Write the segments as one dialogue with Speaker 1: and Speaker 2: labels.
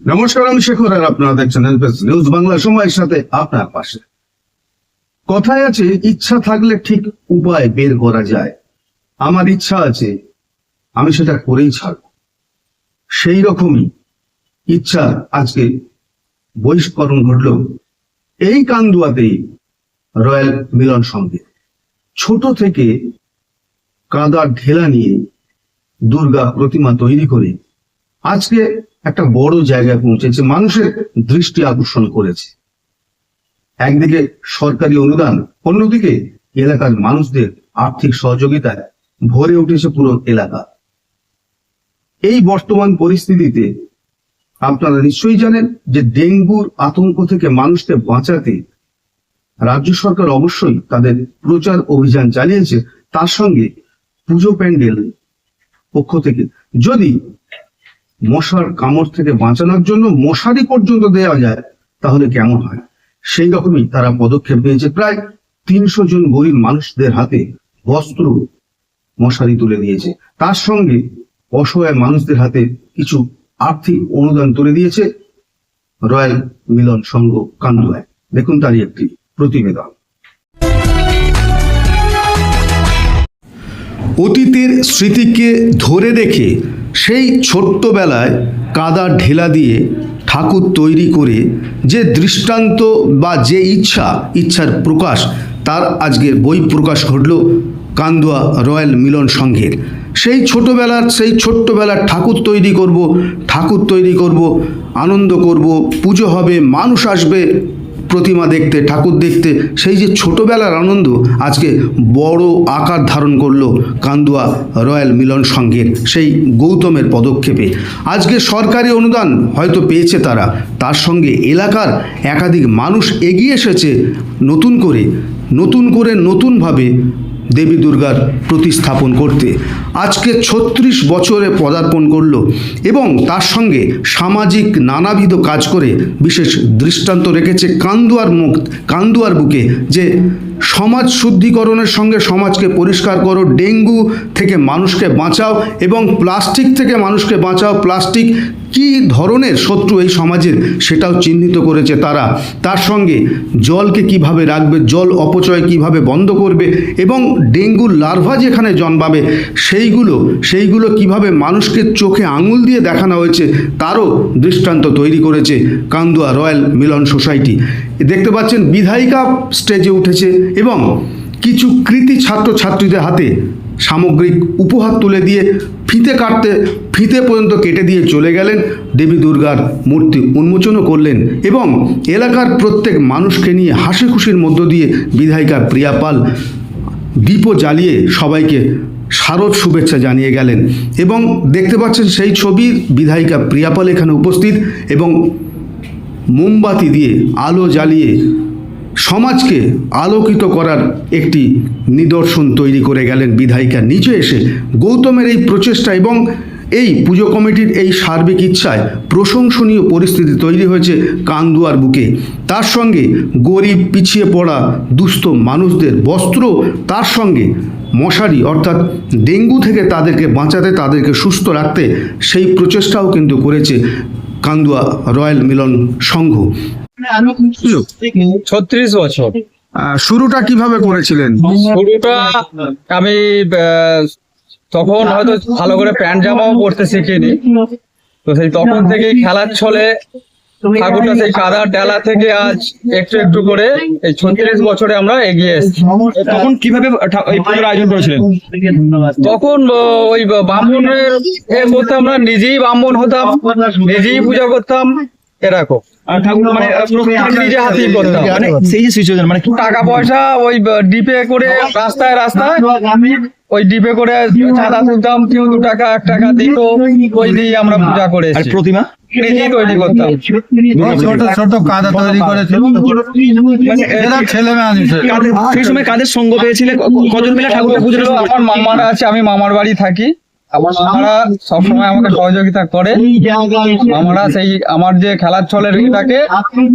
Speaker 1: নমস্কার, আমি শেখর আর আপনারা দেখছেন নিউজ বাংলা সময়ের সাথে আপনার পাশে। কথায় আছে, ইচ্ছা থাকলে ঠিক উপায় বের করা যায়। আমার ইচ্ছা আছে, আমি সেটা করেই ছাড়ব। সেই রকমই ইচ্ছা আজকে বহিষ্করণ ঘটল এই কান্দুয়াতেই রয়্যাল মিলন সঙ্গে। ছোট থেকে কাদার ঢেলা নিয়ে দুর্গা প্রতিমা তৈরি করে আজকে একটা বড় জায়গায় পৌঁছেছে, মানুষের দৃষ্টি আকর্ষণ করেছে। একদিকে সরকারি অনুদান, অন্যদিকে এলাকার মানুষদের আর্থিক সহযোগিতায় ভরে উঠেছে পুরো এলাকা। এই বর্তমান পরিস্থিতিতে আপনারা নিশ্চয়ই জানেন যে ডেঙ্গুর আতঙ্ক থেকে মানুষকে বাঁচাতে রাজ্য সরকার অবশ্যই তাদের প্রচার অভিযান চালিয়েছে। তার সঙ্গে পুজো প্যান্ডেল পক্ষ থেকে যদি মশার কামড় থেকে বাঁচানোর জন্য মশারি পর্যন্ত দেওয়া যায়, তাহলে কেমন হয়? সেই রকমই তারা পদক্ষেপ নিয়েছে। প্রায় তিনশো জন গরিব মানুষদের হাতে বস্ত্র, মশারি তুলে দিয়েছে। তার সঙ্গে অসহায় মানুষদের হাতে কিছু আর্থিক অনুদান তুলে দিয়েছে রয়্যাল মিলন সংঘ কান্দুয়ায়। দেখুন তারই একটি প্রতিবেদন।
Speaker 2: অতীতের স্মৃতিকে ধরে রেখে সেই ছোট্টবেলায় কাদা ঢেলা দিয়ে ঠাকুর তৈরি করে যে দৃষ্টান্ত বা যে ইচ্ছা, ইচ্ছার প্রকাশ, তার আজকে বই প্রকাশ ঘটল কান্দুয়া রয়্যাল মিলন সংঘের। সেই ছোটোবেলার, সেই ছোট্টবেলার ঠাকুর তৈরি করব, ঠাকুর তৈরি করব, আনন্দ করব, পুজো হবে, মানুষ আসবে প্রতিমা দেখতে, ঠাকুর দেখতে, সেই যে ছোটোবেলার আনন্দ আজকে বড় আকার ধারণ করল কান্দুয়া রয়্যাল মিলন সংঘের সেই গৌতমের পদক্ষেপে। আজকে সরকারি অনুদান হয়তো পেয়েছে তারা, তার সঙ্গে এলাকার একাধিক মানুষ এগিয়ে এসেছে নতুন করে নতুন করে নতুনভাবে দেবী দুর্গার প্রতিস্থাপন করতে। আজকে ছত্রিশ বছরে পদার্পণ করল এবং তার সঙ্গে সামাজিক নানাবিধ কাজ করে বিশেষ দৃষ্টান্ত রেখেছে কান্দুয়ার মুখ, কান্দুয়ার বুকে যে সমাজ শুদ্ধিকরণের সঙ্গে সমাজকে পরিষ্কার করো, ডেঙ্গু থেকে মানুষকে বাঁচাও এবং প্লাস্টিক থেকে মানুষকে বাঁচাও, প্লাস্টিক কী ধরনের শত্রু এই সমাজের সেটাও চিহ্নিত করেছে তারা? তার সঙ্গে জলকে কীভাবে রাখবে, জল অপচয় কীভাবে বন্ধ করবে এবং ডেঙ্গুর লার্ভা যেখানে জন্মাবে, সেইগুলো সেইগুলো কীভাবে মানুষকে চোখে আঙুল দিয়ে দেখানো হয়েছে তারও দৃষ্টান্ত তৈরি করেছে কান্দুয়া রয়্যাল মিলন সোসাইটি। দেখতে পাচ্ছেন বিধায়িকা স্টেজে উঠেছে এবং কিছু কৃতি ছাত্রছাত্রীদের হাতে সামগ্রিক উপহার তুলে দিয়ে ফিতে কাটতে, ফিতে পর্যন্ত কেটে দিয়ে চলে গেলেন। দেবী দুর্গার মূর্তি উন্মোচনও করলেন এবং এলাকার প্রত্যেক মানুষকে নিয়ে হাসি খুশির মধ্য দিয়ে বিধায়িকা প্রিয়া পাল দীপও জ্বালিয়ে সবাইকে শারদ শুভেচ্ছা জানিয়ে গেলেন এবং দেখতে পাচ্ছেন সেই ছবি, বিধায়িকা প্রিয়াপাল এখানে উপস্থিত এবং মোমবাতি দিয়ে আলো জ্বালিয়ে সমাজকে আলোকিত করার একটি নিদর্শন তৈরি করে গেলেন বিধায়িকা। নিচে এসে গৌতমের এই প্রচেষ্টা এবং এই পুজো কমিটির এই সার্বিক ইচ্ছায় প্রশংসনীয় পরিস্থিতি তৈরি হয়েছে কান্দুয়ার বুকে। তার সঙ্গে গরিব, পিছিয়ে পড়া, দুস্থ মানুষদের বস্ত্র, তার সঙ্গে মশারি অর্থাৎ ডেঙ্গু থেকে তাদেরকে বাঁচাতে, তাদেরকে সুস্থ রাখতে সেই প্রচেষ্টাও কিন্তু করেছে কান্দুয়া রয়্যাল মিলন সংঘ।
Speaker 3: ছত্রিশ বছর।
Speaker 1: শুরুটা কীভাবে করেছিলেন?
Speaker 3: শুরুটা আমি আহ, তখন হয়তো ভালো করে প্যান্ট জামাও পরতে শিখিনি। তো সেই তখন থেকে খেলার ছলে ঠাকুরটা সেই কাদার ডালা থেকে আজ একটু একটু করে এই ছত্রিশ বছরে আমরা এগিয়ে এসেছি।
Speaker 4: তখন কীভাবে এই পুজোর আয়োজন করেছিলেন?
Speaker 3: তখন ওই ব্রাহ্মণের এ করতাম না নিজেই ব্রাহ্মণ হতাম নিজেই পূজা করতাম এরকম।
Speaker 4: ঠাকুর মানে মানে সেই যে সিচুয়েশন মানে
Speaker 3: টাকা পয়সা ওই ডিপে করে রাস্তায় রাস্তায় ওই ডিপে করে চাঁদা তুলতাম কেউ দু টাকা এক টাকা দিত ওই দিয়ে আমরা পূজা করে
Speaker 4: প্রতিমা?
Speaker 3: তৈরি করতাম।
Speaker 5: ছোট ছোট কাদা তৈরি করেছিল। ছেলে
Speaker 4: সেই সময় কাদের সঙ্গ পেয়েছিলে? কজন মিলে ঠাকুরটা পুজো
Speaker 3: আমার মামারা আছে আমি মামার বাড়ি থাকি। মামারা সবসময় আমাকে সহযোগিতা করে। মামারা সেই আমার যে খেলার ছলের এটাকে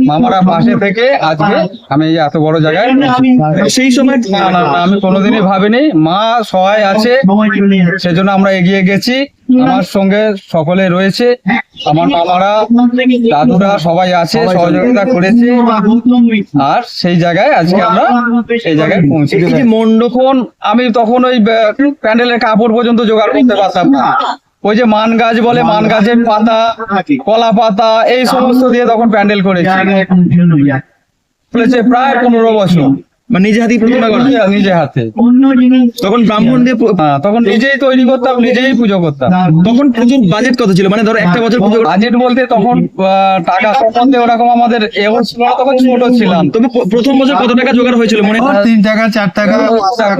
Speaker 3: মামারা পাশে থেকে আজকে আমি এই এত বড় জায়গায়
Speaker 4: সেই সময়
Speaker 3: না না না, আমি কোনোদিনই ভাবিনি। মা সহায় আছে সেজন্য আমরা এগিয়ে গেছি। আমার সঙ্গে সকলে রয়েছে। আমার বাবারা দাদুরা সবাই আছে সহযোগিতা করেছে। আর সেই জায়গায় আজকে আমরা এই জায়গায় পৌঁছে
Speaker 4: এই যে
Speaker 3: তখন আমি তখন ওই প্যান্ডেলের কাপড় পর্যন্ত জোগাড় করতে পারতাম না। ওই যে মান গাছ বলে মান গাছের পাতা কলা পাতা এই সমস্ত দিয়ে তখন প্যান্ডেল করেছি। প্রায় পনেরো বছর।
Speaker 4: মানে নিজে হাতেই প্রতিমা করা
Speaker 3: নিজে হাতে।
Speaker 4: তখন ব্রাহ্মণ দিয়ে
Speaker 3: হ্যাঁ, তখন নিজেই তৈরি করতাম নিজেই পুজো করতাম।
Speaker 4: তখন পুজোর বাজেট কত ছিল? মানে ধরো একটা বছর পুজো
Speaker 3: বাজেট বলতে তখন টাকা সম্বন্ধে ওরকম আমাদের তখন ছোট ছিলাম।
Speaker 4: তবে প্রথম বছর কত টাকা জোগাড় হয়েছিল মনে হয়
Speaker 5: তিন টাকা চার টাকা পাঁচ টাকা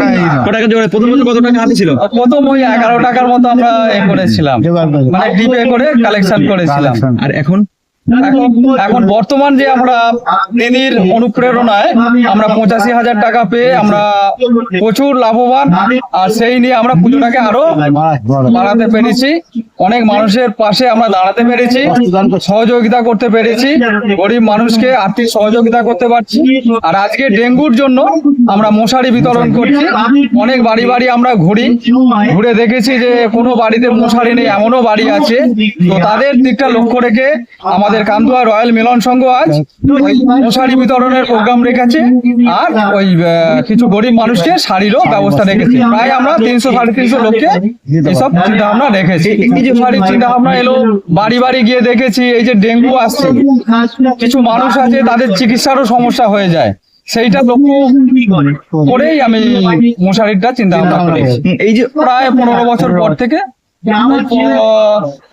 Speaker 4: কত টাকা জোগাড় প্রথম বছর কত টাকা হাতে ছিল?
Speaker 3: প্রথম ওই এগারো টাকার মতো আমরা এ করেছিলাম। মানে ডিপে করে কালেকশন করেছিলাম।
Speaker 4: আর এখন
Speaker 3: এখন বর্তমান যে আমরা দিদির অনুপ্রেরণায় আমরা পঁচাশি হাজার টাকা পেয়ে আমরা প্রচুর লাভবান, আর সেই নিয়ে আমরা পুজোটাকে আরও বাড়াতে পেরেছি। অনেক মানুষের পাশে আমরা দাঁড়াতে পেরেছি, সহযোগিতা করতে পেরেছি, গরিব মানুষকে আর্থিক সহযোগিতা করতে পারছি। আর আজকে ডেঙ্গুর জন্য আমরা মশারি বিতরণ করছি। অনেক বাড়ি বাড়ি আমরা ঘুরি। ঘুরে দেখেছি যে কোনো বাড়িতে মশারি নেই, এমনও বাড়ি আছে। তো তাদের দিকটা লক্ষ্য রেখে আমাদের কান্দুয়া রয়্যাল মিলন সংঘ আজ মশারি বিতরণের প্রোগ্রাম রেখেছে। আর ওই কিছু গরিব মানুষকে শাড়িরও ব্যবস্থা রেখেছে। প্রায় আমরা তিনশো, সাড়ে তিনশো লোককে এসব চিন্তা ভাবনা রেখেছি যে শাড়ির চিন্তা ভাবনা এলো, বাড়ি বাড়ি গিয়ে দেখেছি, এই যে ডেঙ্গু আসছে, কিছু মানুষ আছে, তাদের চিকিৎসারও সমস্যা হয়ে যায়। সেইটা লক্ষ্য করেই আমি মশারিটা চিন্তা ভাবনা করেছি।
Speaker 4: এই যে
Speaker 3: প্রায় পনেরো বছর পর থেকে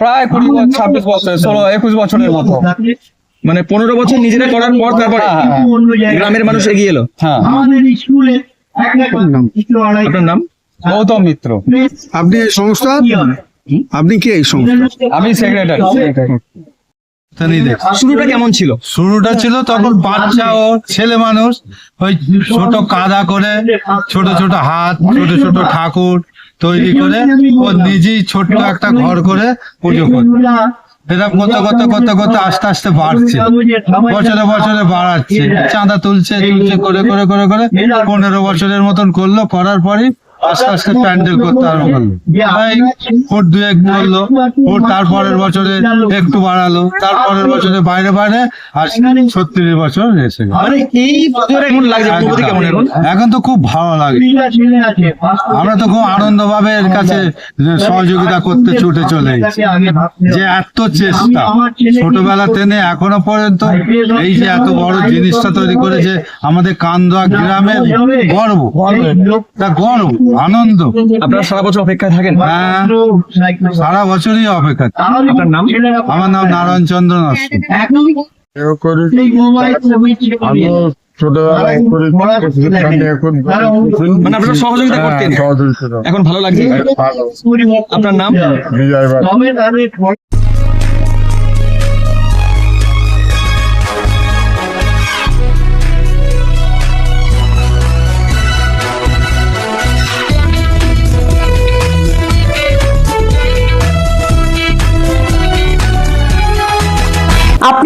Speaker 3: প্রায় কুড়ি বছর ছাব্বিশ বছর ষোলো একুশ বছরের মতো।
Speaker 4: মানে পনেরো বছর নিজেরা করার পর তারপর গ্রামের মানুষ এগিয়ে এলো।
Speaker 3: হ্যাঁ।
Speaker 4: আপনার নাম?
Speaker 3: গৌতম মিত্র।
Speaker 2: আপনি এই সংস্থা? আপনি কি এই সংস্থা?
Speaker 3: আমি সেক্রেটারি
Speaker 4: শুরুটা কেমন ছিল?
Speaker 5: শুরুটা ছিল তখন বাচ্চা ও ছেলে মানুষ ওই ছোট কাদা করে ছোট ছোট হাত ছোট ছোট ঠাকুর তৈরি করে ও নিজেই ছোট্ট একটা ঘর করে পুজো করে। এরকম করতে করতে করতে করতে আস্তে আস্তে বাড়ছে। বছরে বছরে বাড়াচ্ছে। চাঁদা তুলছে তুলছে করে করে করে করে পনেরো বছরের মতন করল করার পরে আস্তে আস্তে প্যান্ডেল করতে আরম্ভ করল। তারপরের বছরে একটু বাড়ালো তারপরের বছরে বাইরে বাইরে আর ছত্রিশ বছর এসে
Speaker 4: এখন
Speaker 5: তো খুব ভালো লাগে। আমরা তো খুব আনন্দ ভাবে এর কাছে সহযোগিতা করতে ছুটে চলে। যে এত চেষ্টা ছোটবেলা থেকে এখনও পর্যন্ত এই যে এত বড় জিনিসটা তৈরি করেছে আমাদের কান্দোয়া গ্রামের গর্ব। তা গর্ব। আনন্দ।
Speaker 4: আপনারা সারা বছর অপেক্ষায় থাকেন?
Speaker 5: হ্যাঁ। সারা বছরই অপেক্ষা।
Speaker 4: আপনার নাম?
Speaker 5: আমার নাম নারায়ণ চন্দ্র
Speaker 4: মানে সহযোগিতা করতেন। এখন ভালো লাগছে? আপনার নাম?